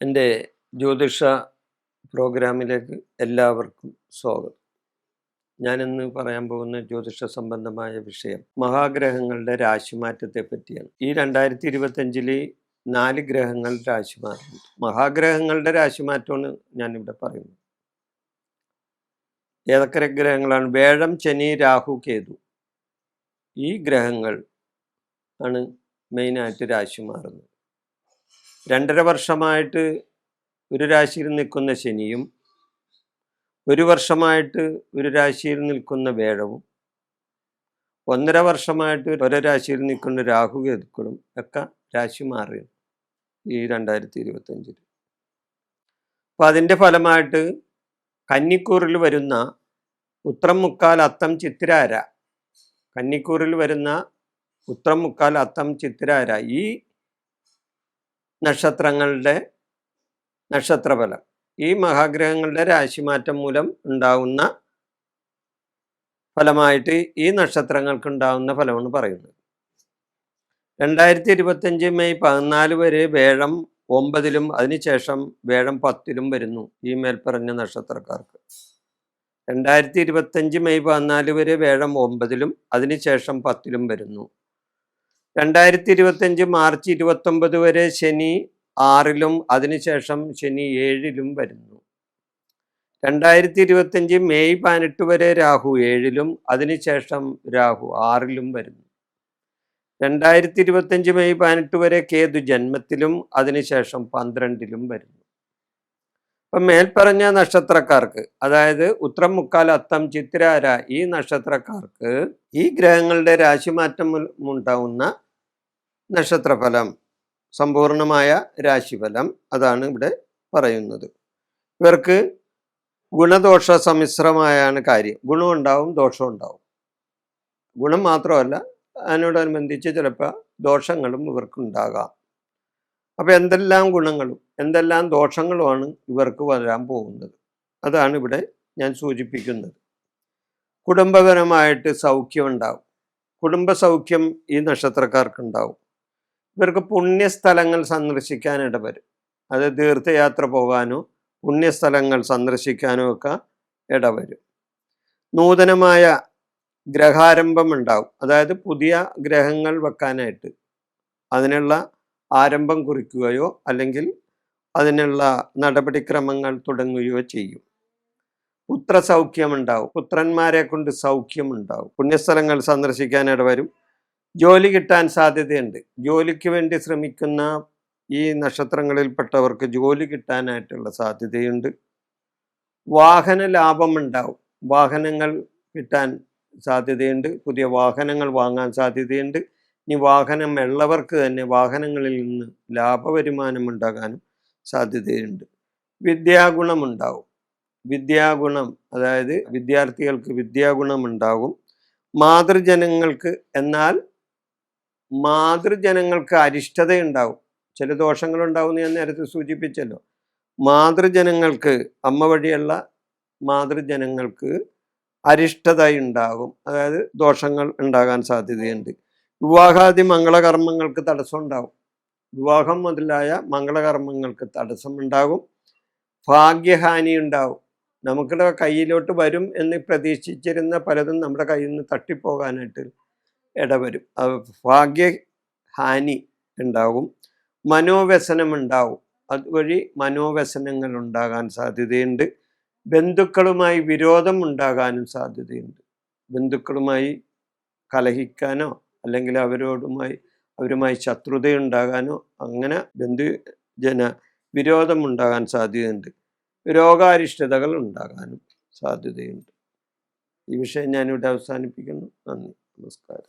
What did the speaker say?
എന്റെ ജ്യോതിഷ പ്രോഗ്രാമിലേക്ക് എല്ലാവർക്കും സ്വാഗതം. ഞാനിന്ന് പറയാൻ പോകുന്ന ജ്യോതിഷ സംബന്ധമായ വിഷയം. മഹാഗ്രഹങ്ങളുടെ രാശിമാറ്റത്തെ പറ്റിയാണ്. ഈ രണ്ടായിരത്തി ഇരുപത്തഞ്ചിൽ നാല് ഗ്രഹങ്ങൾ രാശി മാറുന്നു മഹാഗ്രഹങ്ങളുടെ രാശിമാറ്റമാണ് ഞാനിവിടെ പറയുന്നത്. ഏതൊക്കെ ഗ്രഹങ്ങളാണ്? വേഴം ശനി രാഹു കേതു. ഈ ഗ്രഹങ്ങൾ ആണ് മെയിനായിട്ട് രാശി മാറുന്നത് രണ്ടര വർഷമായിട്ട് ഒരു രാശിയിൽ നിൽക്കുന്ന ശനിയും ഒരു വർഷമായിട്ട് ഒരു രാശിയിൽ നിൽക്കുന്ന വേഴവും ഒന്നര വർഷമായിട്ട് ഒരു രാശിയിൽ നിൽക്കുന്ന രാഹു കേതുക്കളും ഒക്കെ രാശി മാറി ഈ രണ്ടായിരത്തി ഇരുപത്തഞ്ചിൽ അപ്പം അതിന്റെ ഫലമായിട്ട് കന്നിക്കൂറിൽ വരുന്ന ഉത്രം മുക്കാൽ അത്തം ചിത്തിരാര കന്നിക്കൂറിൽ വരുന്ന ഉത്രം മുക്കാൽ അത്തം ചിത്തിരാര ഈ നക്ഷത്രങ്ങളുടെ നക്ഷത്രഫലം. ഈ മഹാഗ്രഹങ്ങളുടെ രാശിമാറ്റം മൂലം ഉണ്ടാകുന്ന ഫലമായിട്ട് ഈ നക്ഷത്രങ്ങൾക്ക് ഉണ്ടാകുന്ന ഫലമാണ് പറയുന്നത്. രണ്ടായിരത്തി ഇരുപത്തഞ്ച് മെയ് പതിനാല് വരെ വേഴം ഒമ്പതിലും അതിനുശേഷം വേഴം പത്തിലും വരുന്നു ഈ മേൽപ്പറഞ്ഞ നക്ഷത്രക്കാർക്ക്. രണ്ടായിരത്തി ഇരുപത്തഞ്ച് മെയ് പതിനാല് വരെ വേഴം ഒമ്പതിലും അതിനുശേഷം പത്തിലും വരുന്നു. രണ്ടായിരത്തി ഇരുപത്തഞ്ച് മാർച്ച് ഇരുപത്തൊമ്പത് വരെ ശനി ആറിലും അതിനുശേഷം ശനി ഏഴിലും വരുന്നു. രണ്ടായിരത്തി ഇരുപത്തഞ്ച് മെയ് പതിനെട്ട് വരെ രാഹു ഏഴിലും അതിനുശേഷം രാഹു ആറിലും വരുന്നു. രണ്ടായിരത്തി ഇരുപത്തഞ്ച് മെയ് പതിനെട്ട് വരെ കേതു ജന്മത്തിലും അതിനുശേഷം പന്ത്രണ്ടിലും വരുന്നു. അപ്പം മേൽപ്പറഞ്ഞ നക്ഷത്രക്കാർക്ക് അതായത് ഉത്രം മുക്കാൽ അത്തം ചിത്രാര ഈ നക്ഷത്രക്കാർക്ക് ഈ ഗ്രഹങ്ങളുടെ രാശിമാറ്റം ഉണ്ടാവുന്ന നക്ഷത്രഫലം സമ്പൂർണമായ രാശിഫലം അതാണ് ഇവിടെ പറയുന്നത്. ഇവർക്ക് ഗുണദോഷ സമ്മിശ്രമായാണ് കാര്യം. ഗുണം ഉണ്ടാവും ദോഷം ഉണ്ടാവും. ഗുണം മാത്രമല്ല അതിനോടനുബന്ധിച്ച് ചിലപ്പോൾ ദോഷങ്ങളും ഇവർക്കുണ്ടാകാം. അപ്പോൾ എന്തെല്ലാം ഗുണങ്ങളും എന്തെല്ലാം ദോഷങ്ങളുമാണ് ഇവർക്ക് വരാൻ പോകുന്നത്? അതാണ് ഇവിടെ ഞാൻ സൂചിപ്പിക്കുന്നത്. കുടുംബപരമായിട്ട് സൗഖ്യം ഉണ്ടാവും. കുടുംബ സൗഖ്യം ഈ നക്ഷത്രക്കാർക്കുണ്ടാവും. ഇവർക്ക് പുണ്യസ്ഥലങ്ങൾ സന്ദർശിക്കാൻ വരും അത് തീർത്ഥയാത്ര പോകാനോ പുണ്യസ്ഥലങ്ങൾ സന്ദർശിക്കാനോ ഒക്കെ ഇടവരും. നൂതനമായ ഗ്രഹാരംഭം ഉണ്ടാവും. അതായത് പുതിയ ഗ്രഹങ്ങൾ വെക്കാനായിട്ട്. അതിനുള്ള ആരംഭം കുറിക്കുകയോ അല്ലെങ്കിൽ അതിനുള്ള നടപടിക്രമങ്ങൾ തുടങ്ങുകയോ ചെയ്യും. പുത്രസൗഖ്യമുണ്ടാവും പുത്രന്മാരെ കൊണ്ട് സൗഖ്യമുണ്ടാവും പുണ്യസ്ഥലങ്ങൾ സന്ദർശിക്കാൻ ഇടവരും ജോലി കിട്ടാൻ സാധ്യതയുണ്ട്. ജോലിക്ക് വേണ്ടി ശ്രമിക്കുന്ന ഈ നക്ഷത്രങ്ങളിൽപ്പെട്ടവർക്ക് ജോലി കിട്ടാനായിട്ടുള്ള സാധ്യതയുണ്ട്. വാഹന ലാഭം ഉണ്ടാവും വാഹനങ്ങൾ കിട്ടാൻ സാധ്യതയുണ്ട്. പുതിയ വാഹനങ്ങൾ വാങ്ങാൻ സാധ്യതയുണ്ട്. ഇനി വാഹനം ഉള്ളവർക്ക് തന്നെ വാഹനങ്ങളിൽ നിന്ന് ലാഭവരുമാനം ഉണ്ടാകാനും സാധ്യതയുണ്ട്. വിദ്യാഗുണമുണ്ടാവും. വിദ്യാഗുണം അതായത് വിദ്യാർത്ഥികൾക്ക് വിദ്യാഗുണം ഉണ്ടാകും മാതൃജനങ്ങൾക്ക് എന്നാൽ മാതൃജനങ്ങൾക്ക് അരിഷ്ടതയുണ്ടാവും. ചില ദോഷങ്ങളുണ്ടാവും ഞാൻ നേരത്തെ സൂചിപ്പിച്ചല്ലോ. മാതൃജനങ്ങൾക്ക് അമ്മ വഴിയുള്ള മാതൃജനങ്ങൾക്ക് അരിഷ്ടത ഉണ്ടാകും അതായത് ദോഷങ്ങൾ ഉണ്ടാകാൻ സാധ്യതയുണ്ട്. വിവാഹാദി മംഗളകർമ്മങ്ങൾക്ക് തടസ്സം ഉണ്ടാകും വിവാഹം മുതലായ മംഗളകർമ്മങ്ങൾക്ക് തടസ്സം ഉണ്ടാകും ഭാഗ്യഹാനി ഉണ്ടാവും നമുക്കിടെ കയ്യിലോട്ട് വരും എന്ന് പ്രതീക്ഷിച്ചിരുന്ന പലതും നമ്മുടെ കയ്യിൽ നിന്ന് തട്ടിപ്പോകാനായിട്ട് ഇടവരും. അത് ഭാഗ്യഹാനി ഉണ്ടാകും മനോവ്യസനം ഉണ്ടാവും അതുവഴി മനോവ്യസനങ്ങൾ ഉണ്ടാകാൻ സാധ്യതയുണ്ട്. ബന്ധുക്കളുമായി വിരോധം ഉണ്ടാകാനും സാധ്യതയുണ്ട്. ബന്ധുക്കളുമായി കലഹിക്കാനോ അല്ലെങ്കിൽ അവരോടുമായി അവരുമായി ശത്രുതയുണ്ടാകാനോ അങ്ങനെ ബന്ധുജന വിരോധം ഉണ്ടാകാൻ സാധ്യതയുണ്ട്. രോഗാരിഷ്ടതകൾ ഉണ്ടാകാനും സാധ്യതയുണ്ട്. ഈ വിഷയം ഞാനിവിടെ അവസാനിപ്പിക്കുന്നു. നന്ദി. നമസ്കാരം.